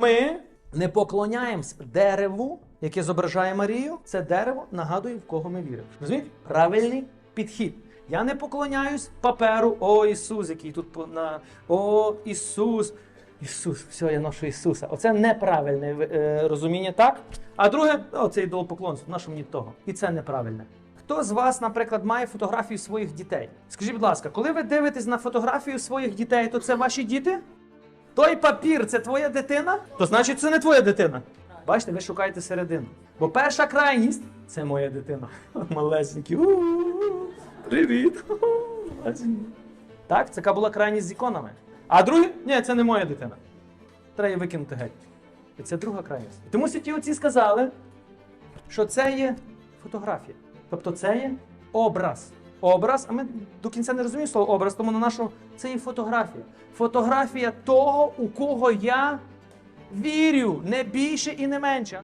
Ми не поклоняємось дереву, яке зображає Марію. Це дерево нагадує, в кого ми віримо. Розумієте? Правильний підхід. Я не поклоняюсь паперу. О, Ісус, який тут на О, Ісус. Ісус, все, я ношу Ісуса. Оце неправильне е, розуміння, так? А друге, о, це ідолопоклонство. На що мені того? І це неправильне. Хто з вас, наприклад, має фотографію своїх дітей? Скажіть, будь ласка, коли ви дивитесь на фотографію своїх дітей, то це ваші діти? Той папір це твоя дитина? То значить це не твоя дитина. Бачите, ви шукаєте середину. Бо перша крайність це моя дитина. Малесенький. Привіт. Так, це була крайність з іконами. А друге, ні, це не моя дитина. Треба викинути геть. І це друга крайність. Тому святі отці сказали, що це є фотографія. Тобто це є образ. Образ, а ми до кінця не розуміємо слово образ, тому на нашу це є фотографія. Фотографія того, у кого я вірю, не більше і не менше.